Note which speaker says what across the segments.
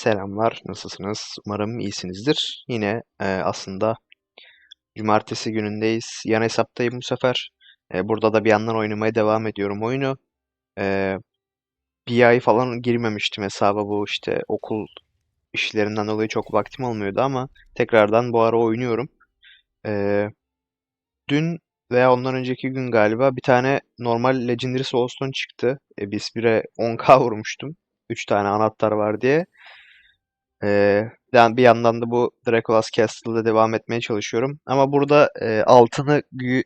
Speaker 1: Selamlar, nasılsınız? Umarım iyisinizdir. Yine e, aslında cumartesi günündeyiz. Yan hesaptayım bu sefer. E, burada da bir yandan oynamaya devam ediyorum oyunu. E, bir ay falan girmemiştim hesaba bu işte okul işlerinden dolayı çok vaktim olmuyordu ama tekrardan bu ara oynuyorum. E, dün veya ondan önceki gün galiba bir tane normal Legendary Soulstone çıktı. E, biz bire 10k vurmuştum. 3 tane anahtar var diye. Ee, bir yandan da bu Dracula's Castle'da devam etmeye çalışıyorum. Ama burada e, altını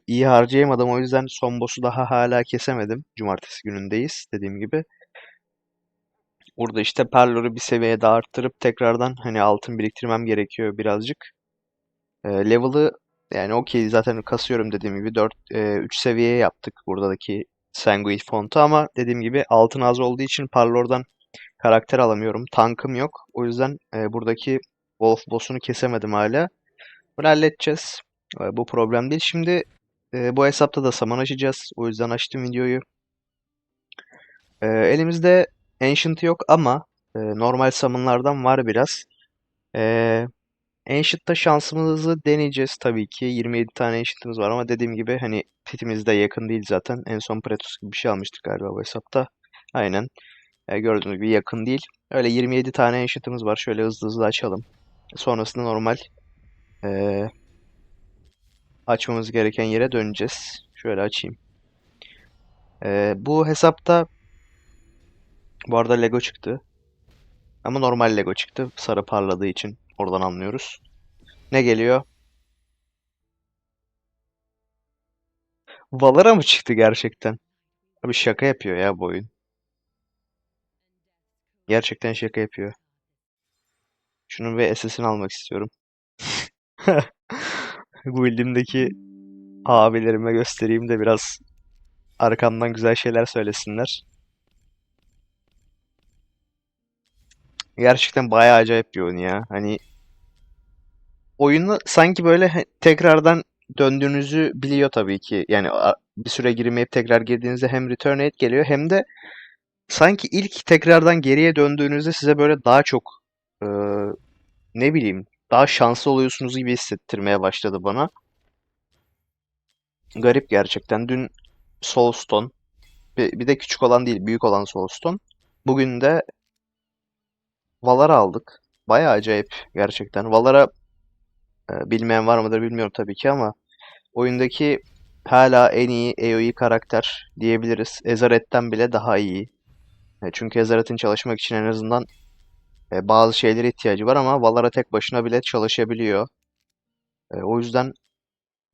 Speaker 1: iyi harcayamadım. O yüzden son boss'u daha hala kesemedim. Cumartesi günündeyiz dediğim gibi. Burada işte Perlor'u bir seviyeye daha arttırıp tekrardan hani altın biriktirmem gerekiyor birazcık. Ee, level'ı yani okey zaten kasıyorum dediğim gibi 4 3 seviyeye yaptık buradaki Sanguine Font'u ama dediğim gibi altın az olduğu için Parlor'dan karakter alamıyorum. Tankım yok. O yüzden e, buradaki Wolf boss'unu kesemedim hala. Bunu halledeceğiz. E, bu problem değil. Şimdi e, bu hesapta da saman açacağız. O yüzden açtım videoyu. E, elimizde Ancient yok ama e, normal summonlardan var biraz. E, Ancient'ta şansımızı deneyeceğiz tabii ki. 27 tane Ancient'ımız var ama dediğim gibi hani pitimiz de yakın değil zaten. En son Pretus gibi bir şey almıştık galiba bu hesapta. Aynen. E, gördüğünüz gibi yakın değil. Öyle 27 tane Ancient'ımız var. Şöyle hızlı hızlı açalım. Sonrasında normal e, açmamız gereken yere döneceğiz. Şöyle açayım. E, bu hesapta bu arada Lego çıktı. Ama normal Lego çıktı. Sarı parladığı için oradan anlıyoruz. Ne geliyor? Valara mı çıktı gerçekten? Abi şaka yapıyor ya bu oyun. Gerçekten şaka yapıyor. Şunun bir SS'ini almak istiyorum. Bu bildiğimdeki abilerime göstereyim de biraz arkamdan güzel şeyler söylesinler. Gerçekten bayağı acayip bir oyun ya. Hani oyunu sanki böyle tekrardan döndüğünüzü biliyor tabii ki. Yani bir süre girmeyip tekrar girdiğinizde hem return rate geliyor hem de sanki ilk tekrardan geriye döndüğünüzde size böyle daha çok e, ne bileyim daha şanslı oluyorsunuz gibi hissettirmeye başladı bana. Garip gerçekten. Dün Soulstone bir, bir de küçük olan değil büyük olan Soulstone. Bugün de Valar'a aldık. Bayağı acayip gerçekten. Valar'a e, bilmeyen var mıdır bilmiyorum tabii ki ama oyundaki hala en iyi AoE karakter diyebiliriz. Ezaret'ten bile daha iyi. E, çünkü Ezaret'in çalışmak için en azından e, bazı şeylere ihtiyacı var ama Valar'a tek başına bile çalışabiliyor. E, o yüzden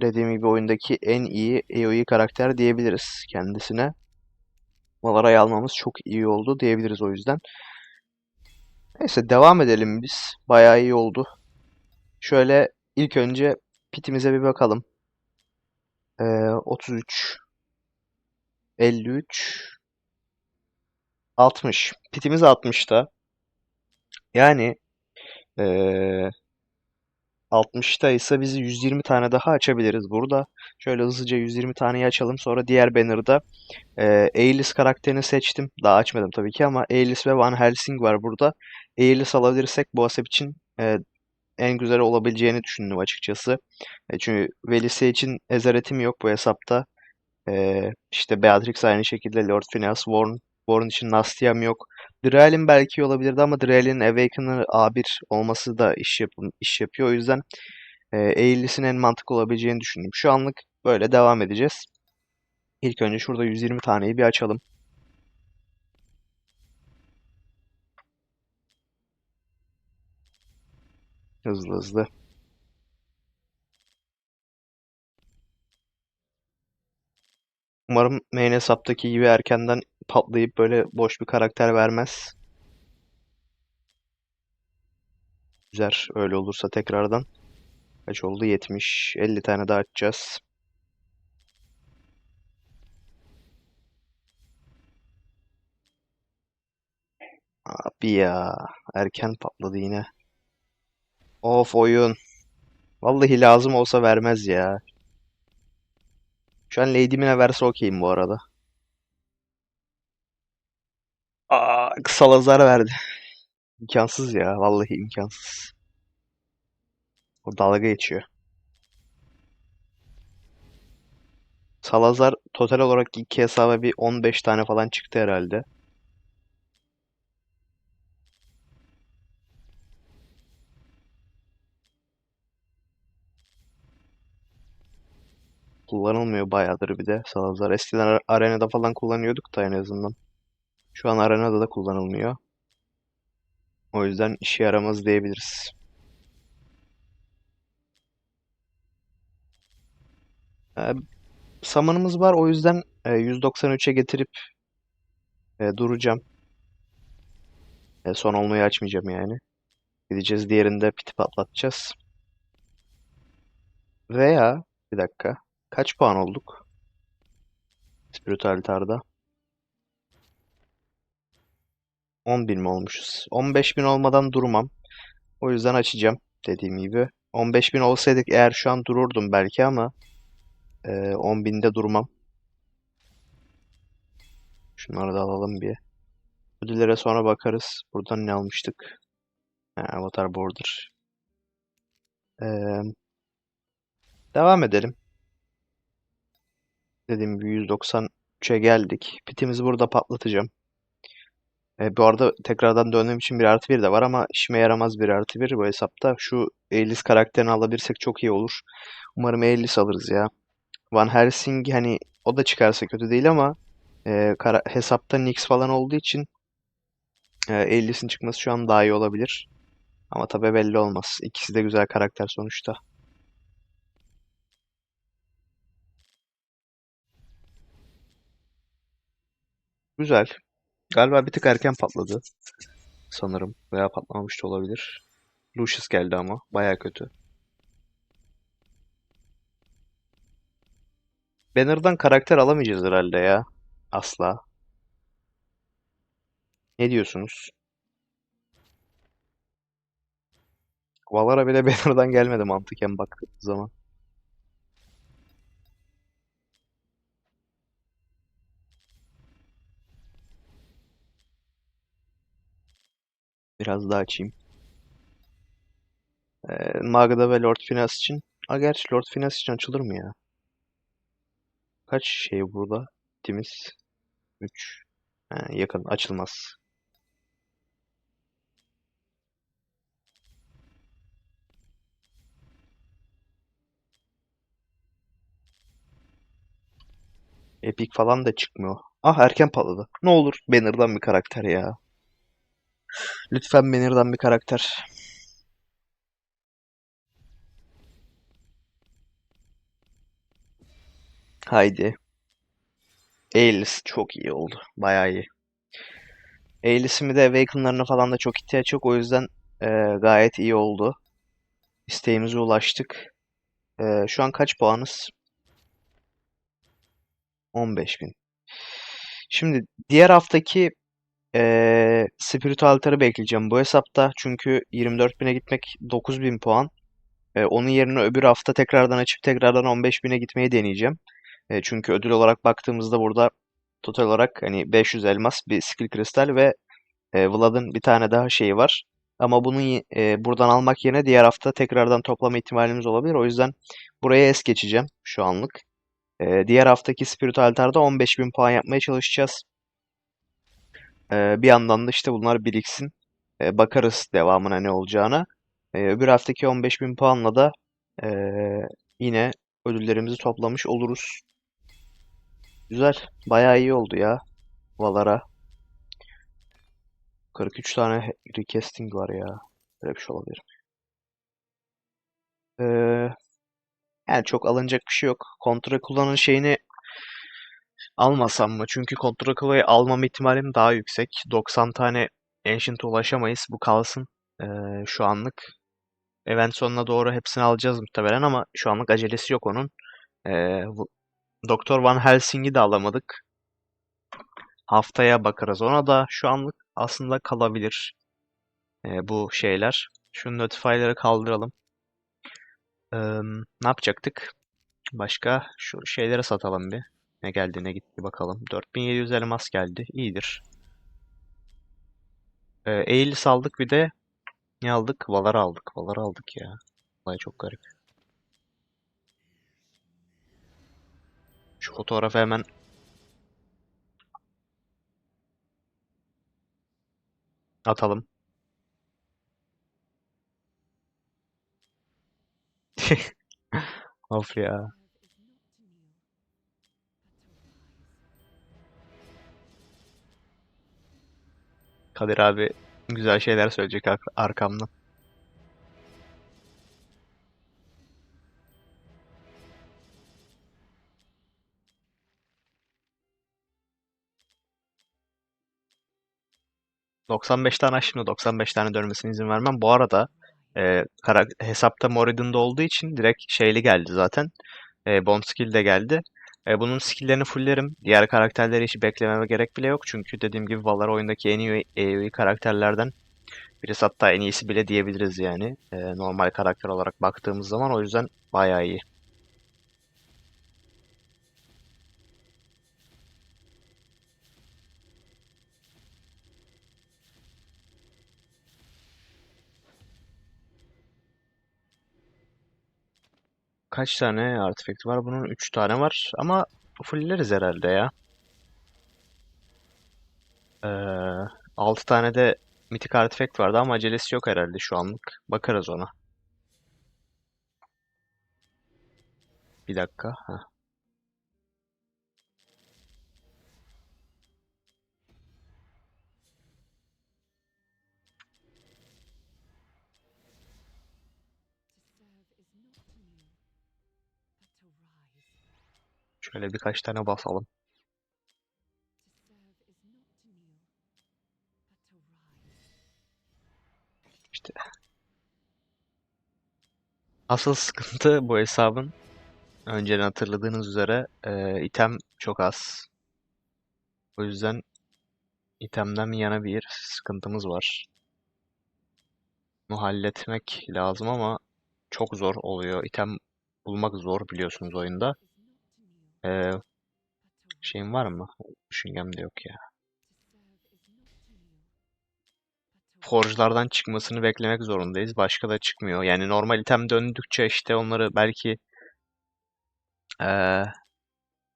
Speaker 1: dediğim gibi oyundaki en iyi AoE karakter diyebiliriz kendisine. Valara'yı almamız çok iyi oldu diyebiliriz o yüzden. Neyse devam edelim biz. Bayağı iyi oldu. Şöyle ilk önce pitimize bir bakalım. Ee, 33 53 60. Pitimiz 60'ta. Yani ee, 60'ta ise biz 120 tane daha açabiliriz burada. Şöyle hızlıca 120 taneyi açalım. Sonra diğer banner'da e, Aelis karakterini seçtim. Daha açmadım tabii ki ama Aelis ve Van Helsing var burada. Aelis alabilirsek bu hesap için e, en güzel olabileceğini düşündüm açıkçası. E, çünkü Velise için ezaretim yok bu hesapta. E, işte Beatrix aynı şekilde Lord Phineas Warren. Warren için Nastia'm yok. Drell'in belki olabilirdi ama Drell'in Awakener A1 olması da iş, yap iş yapıyor. O yüzden e, Aelis'in en mantıklı olabileceğini düşündüm. Şu anlık böyle devam edeceğiz. İlk önce şurada 120 taneyi bir açalım. Hızlı hızlı. Umarım main hesaptaki gibi erkenden patlayıp böyle boş bir karakter vermez. Güzel öyle olursa tekrardan. Kaç oldu? 70. 50 tane daha açacağız. Abi ya. Erken patladı yine. Of oyun. Vallahi lazım olsa vermez ya. Şu an Lady Mina verse okeyim bu arada. Salazar verdi. İmkansız ya. Vallahi imkansız. O dalga geçiyor. Salazar total olarak iki hesaba bir 15 tane falan çıktı herhalde. Kullanılmıyor bayağıdır bir de Salazar. Eskiden ar- arenada falan kullanıyorduk da en azından. Şu an arenada da kullanılmıyor. O yüzden işe yaramaz diyebiliriz. Ee, Summon'ımız var o yüzden e, 193'e getirip e, duracağım. E, son olmayı açmayacağım yani. Gideceğiz diğerinde piti patlatacağız. Veya bir dakika. Kaç puan olduk? Spiritualitar'da. 10.000 mi olmuşuz? 15.000 olmadan durmam. O yüzden açacağım dediğim gibi. 15.000 olsaydık eğer şu an dururdum belki ama e, 10.000'de durmam. Şunları da alalım bir. Ödüllere sonra bakarız. Buradan ne almıştık? Ha, Avatar Border. Ee, devam edelim. Dediğim gibi 193'e geldik. Pitimizi burada patlatacağım. E, bu arada tekrardan döndüğüm için bir artı bir de var ama işime yaramaz bir artı bir bu hesapta. Şu Elis karakterini alabilirsek çok iyi olur. Umarım Elis alırız ya. Van Helsing hani o da çıkarsa kötü değil ama e, kara- hesapta Nyx falan olduğu için e, Elis'in çıkması şu an daha iyi olabilir. Ama tabii belli olmaz. İkisi de güzel karakter sonuçta. Güzel. Galiba bir tık erken patladı sanırım. Veya patlamamış da olabilir. Lucius geldi ama. Baya kötü. Banner'dan karakter alamayacağız herhalde ya. Asla. Ne diyorsunuz? Valara bile Banner'dan gelmedi mantıken baktığımız zaman. Biraz daha açayım. Ee, Magda ve Lord Finas için. Aa, gerçi Lord Finas için açılır mı ya? Kaç şey burada? Timiz 3. yakın açılmaz. Epic falan da çıkmıyor. Ah erken patladı. Ne olur Banner'dan bir karakter ya. Lütfen Banner'dan bir karakter. Haydi. Aelis çok iyi oldu. Bayağı iyi. Aelis'imi de Awaken'larına falan da çok ihtiyaç yok. O yüzden e, gayet iyi oldu. İsteğimize ulaştık. E, şu an kaç puanız? 15.000. Şimdi diğer haftaki e, Spiritual'tarı bekleyeceğim bu hesapta. Çünkü 24.000'e gitmek 9.000 puan. E, onun yerine öbür hafta tekrardan açıp tekrardan 15.000'e gitmeyi deneyeceğim. E, çünkü ödül olarak baktığımızda burada total olarak hani 500 elmas, bir skill kristal ve e, Vlad'ın bir tane daha şeyi var. Ama bunu e, buradan almak yerine diğer hafta tekrardan toplama ihtimalimiz olabilir. O yüzden buraya es geçeceğim şu anlık. E, diğer haftaki Spiritual'tarda 15.000 puan yapmaya çalışacağız. E, bir yandan da işte bunlar biriksin. E, bakarız devamına ne olacağına. E, öbür haftaki 15.000 puanla da yine ödüllerimizi toplamış oluruz. Güzel. Bayağı iyi oldu ya. Valara. 43 tane recasting var ya. Böyle bir şey olabilir. Ee, yani çok alınacak bir şey yok. Kontra kullanın şeyini almasam mı? Çünkü kulayı almam ihtimalim daha yüksek. 90 tane Ancient'a ulaşamayız. Bu kalsın. Ee, şu anlık. Event sonuna doğru hepsini alacağız muhtemelen ama şu anlık acelesi yok onun. Ee, Doktor Van Helsing'i de alamadık. Haftaya bakarız ona da. Şu anlık aslında kalabilir ee, bu şeyler. Şu notify'ları kaldıralım. Ee, ne yapacaktık? Başka şu şeylere satalım bir. Ne geldi ne gitti bakalım. 4700 elmas geldi. İyidir. Ee, Eğilis aldık bir de ne aldık? Valar aldık. Valar aldık ya. Olay çok garip. Şu fotoğrafı hemen atalım. Of ya. Kadir abi güzel şeyler söyleyecek ar- arkamdan. ...95 tane aşkına 95 tane dönmesine izin vermem. Bu arada e, hesapta Moradin'de olduğu için direkt şeyli geldi zaten. E, Bond skill de geldi. E, bunun skill'lerini fulllerim. Diğer karakterleri hiç beklememe gerek bile yok. Çünkü dediğim gibi Valar oyundaki en iyi AoE karakterlerden birisi hatta en iyisi bile diyebiliriz yani. E, normal karakter olarak baktığımız zaman o yüzden bayağı iyi. Kaç tane artifact var? Bunun 3 tane var ama fullleriz herhalde ya. Ee, 6 tane de mitik artifact vardı ama acelesi yok herhalde şu anlık. Bakarız ona. Bir dakika. Heh. Şöyle birkaç tane basalım. İşte asıl sıkıntı bu hesabın önceden hatırladığınız üzere e, item çok az. O yüzden itemden yana bir sıkıntımız var. Bunu halletmek lazım ama çok zor oluyor. İtem bulmak zor biliyorsunuz oyunda. Ee, şeyin var mı? Düşüncem de yok ya. Forge'lardan çıkmasını beklemek zorundayız. Başka da çıkmıyor. Yani normal item döndükçe işte onları belki ee,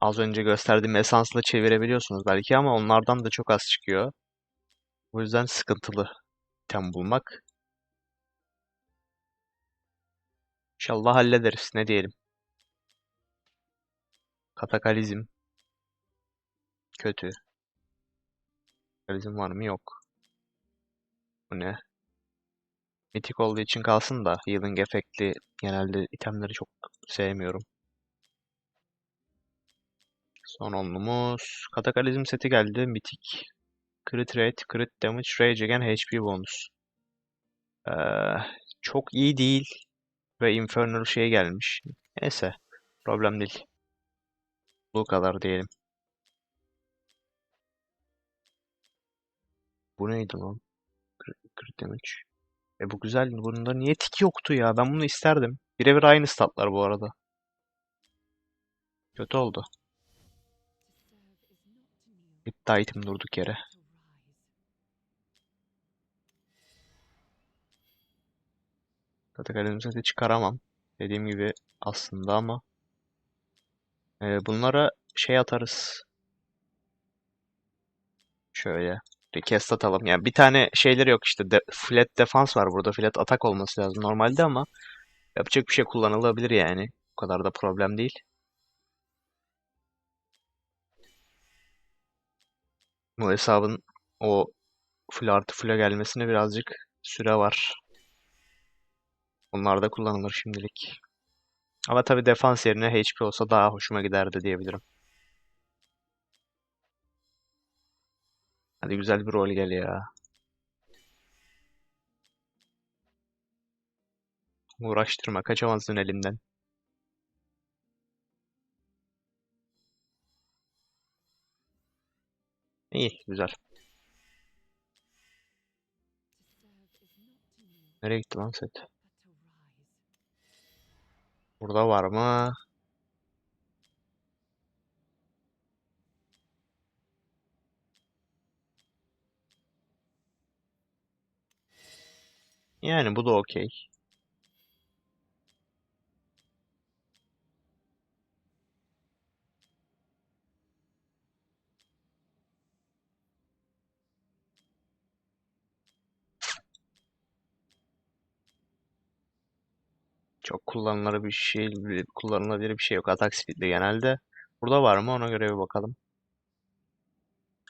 Speaker 1: az önce gösterdiğim esansla çevirebiliyorsunuz belki ama onlardan da çok az çıkıyor. O yüzden sıkıntılı item bulmak. İnşallah hallederiz. Ne diyelim. Katakalizm. Kötü. Katakalizm var mı? Yok. Bu ne? Mitik olduğu için kalsın da healing efektli genelde itemleri çok sevmiyorum. Son onlumuz. Kataklizm seti geldi. Mitik. Crit rate, crit damage, rage again, HP bonus. Ee, çok iyi değil. Ve infernal şey gelmiş. Neyse. Problem değil. Bu kadar diyelim. Bu neydi lan? Crit, damage. E bu güzel. Bunda niye tik yoktu ya? Ben bunu isterdim. Birebir aynı statlar bu arada. Kötü oldu. Gitti item durduk yere. Kataklizm de çıkaramam. Dediğim gibi aslında ama. Ee, bunlara şey atarız. Şöyle. Request atalım. Yani bir tane şeyleri yok işte. De flat defans var burada. Flat atak olması lazım normalde ama yapacak bir şey kullanılabilir yani. Bu kadar da problem değil. Bu hesabın o full artı full'e gelmesine birazcık süre var. Onlar da kullanılır şimdilik. Ama tabii defans yerine HP olsa daha hoşuma giderdi diyebilirim. Hadi güzel bir rol gel ya. Uğraştırma, kaçamazsın elimden. İyi, güzel. Nereye gitti lan set? Burada var mı? Yani bu da okey. Çok kullanılır bir şey, kullanılabilir bir şey yok. Atak speed'de genelde. Burada var mı? Ona göre bir bakalım.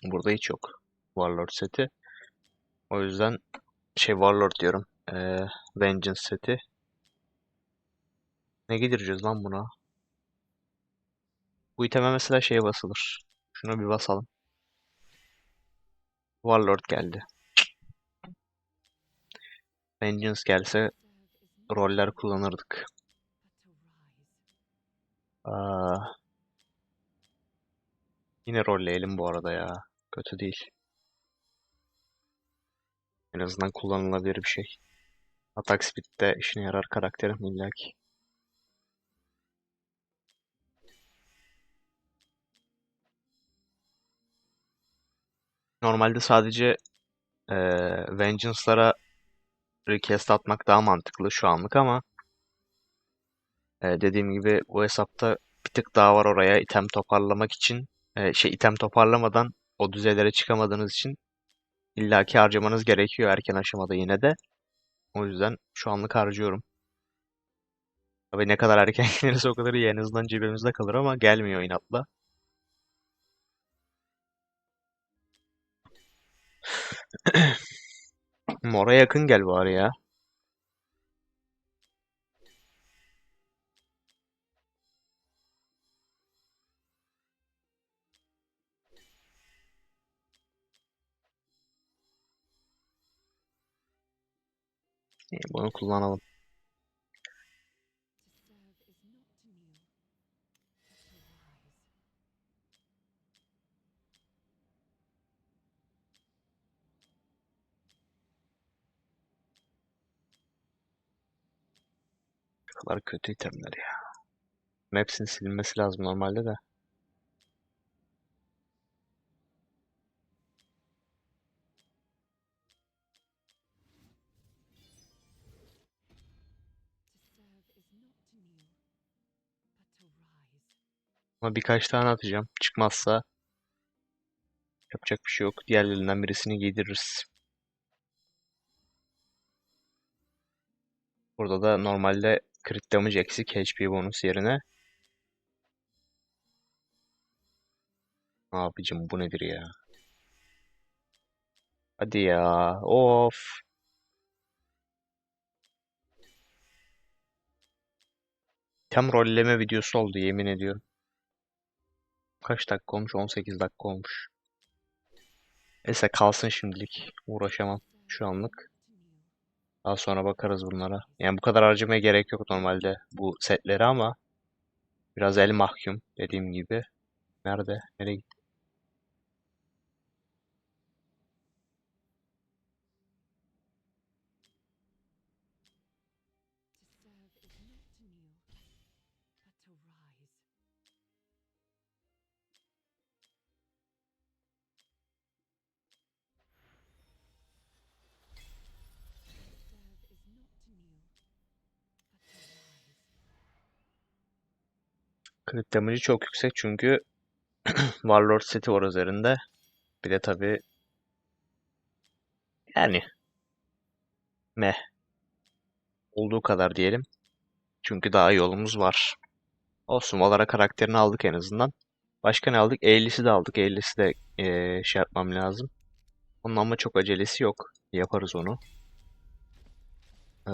Speaker 1: Burada hiç yok. Warlord seti. O yüzden şey Warlord diyorum. Ee, Vengeance seti. Ne getireceğiz lan buna? Bu iteme mesela şeye basılır. Şuna bir basalım. Warlord geldi. Vengeance gelse roller kullanırdık. Aa, yine rolleyelim bu arada ya. Kötü değil. En azından kullanılabilir bir şey. Atak speed'de işine yarar karakterim illaki. Normalde sadece eee Vengeance'lara request atmak daha mantıklı şu anlık ama eee, dediğim gibi bu hesapta bir tık daha var oraya item toparlamak için eee, şey item toparlamadan o düzeylere çıkamadığınız için illaki harcamanız gerekiyor erken aşamada yine de. O yüzden şu anlık harcıyorum. Tabii ne kadar erken gelirse o kadar iyi en azından cebimizde kalır ama gelmiyor inatla. Mora yakın gel bari ya. Bunu kullanalım. Ne kadar kötü itemler ya. Hepsinin silinmesi lazım normalde de. Ama birkaç tane atacağım. Çıkmazsa yapacak bir şey yok. Diğerlerinden birisini giydiririz. Burada da normalde crit damage eksik HP bonus yerine. Abicim bu nedir ya? Hadi ya. Of. Tam rolleme videosu oldu yemin ediyorum. Kaç dakika olmuş? 18 dakika olmuş. Neyse kalsın şimdilik. Uğraşamam şu anlık. Daha sonra bakarız bunlara. Yani bu kadar harcamaya gerek yok normalde bu setleri ama biraz el mahkum dediğim gibi. Nerede? Nereye gitti? Crit damage'i çok yüksek çünkü Warlord seti var üzerinde. Bir de tabi yani meh olduğu kadar diyelim. Çünkü daha yolumuz var. Olsun Valara karakterini aldık en azından. Başka ne aldık? Eğlisi de aldık. Eğlisi de ee, şey yapmam lazım. Onun ama çok acelesi yok. Yaparız onu. Ee,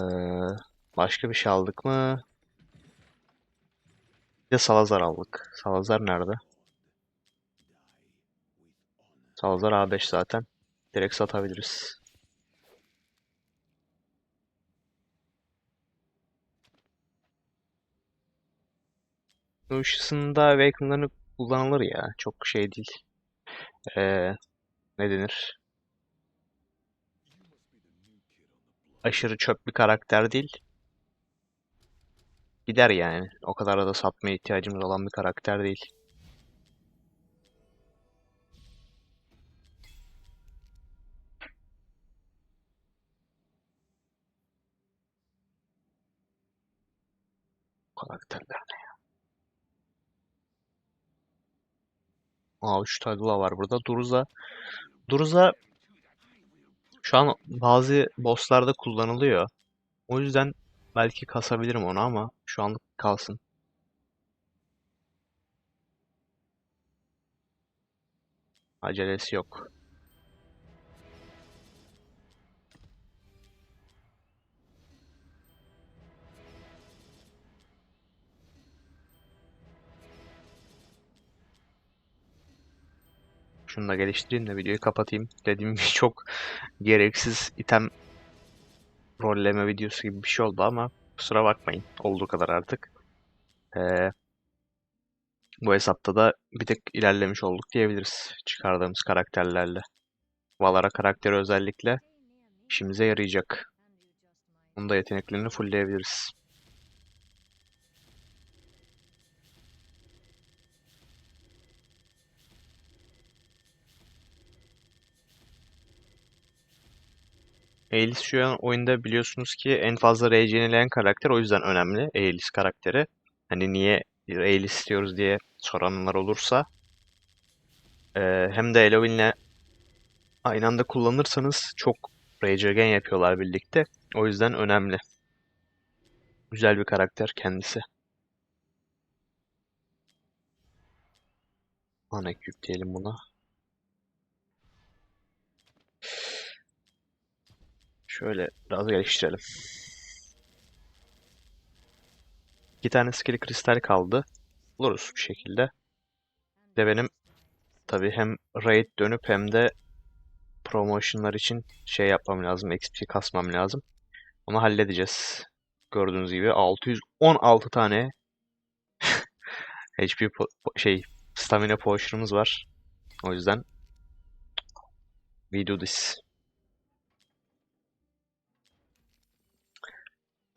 Speaker 1: başka bir şey aldık mı? Bir de Salazar aldık. Salazar nerede? Salazar A5 zaten. Direkt satabiliriz. Lucius'un da Awaken'larını kullanılır ya. Çok şey değil. Ee, ne denir? Aşırı çöp bir karakter değil gider yani. O kadar da satmaya ihtiyacımız olan bir karakter değil. karakterler? Aa 3 Tagla var burada. Duruza. Duruza şu an bazı bosslarda kullanılıyor. O yüzden belki kasabilirim onu ama şu anlık kalsın. Acelesi yok. Şunu da geliştireyim de videoyu kapatayım. Dediğim gibi çok gereksiz item rolleme videosu gibi bir şey oldu ama kusura bakmayın. Olduğu kadar artık. Ee, bu hesapta da bir tık ilerlemiş olduk diyebiliriz çıkardığımız karakterlerle. Valara karakteri özellikle işimize yarayacak. Onun da yeteneklerini fullleyebiliriz. Aelis şu an oyunda biliyorsunuz ki en fazla rage yenileyen karakter o yüzden önemli Aelis karakteri. Hani niye Aelis istiyoruz diye soranlar olursa. Ee, hem de Elovin'le aynı anda kullanırsanız çok rage regen yapıyorlar birlikte. O yüzden önemli. Güzel bir karakter kendisi. Anek yükleyelim buna. Şöyle biraz geliştirelim. İki tane skill kristal kaldı. Buluruz bir şekilde. De benim tabii hem raid dönüp hem de promotionlar için şey yapmam lazım. XP kasmam lazım. Onu halledeceğiz. Gördüğünüz gibi 616 tane HP şey stamina potion'umuz var. O yüzden we do this.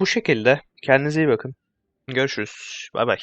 Speaker 1: Bu şekilde kendinize iyi bakın. Görüşürüz. Bay bay.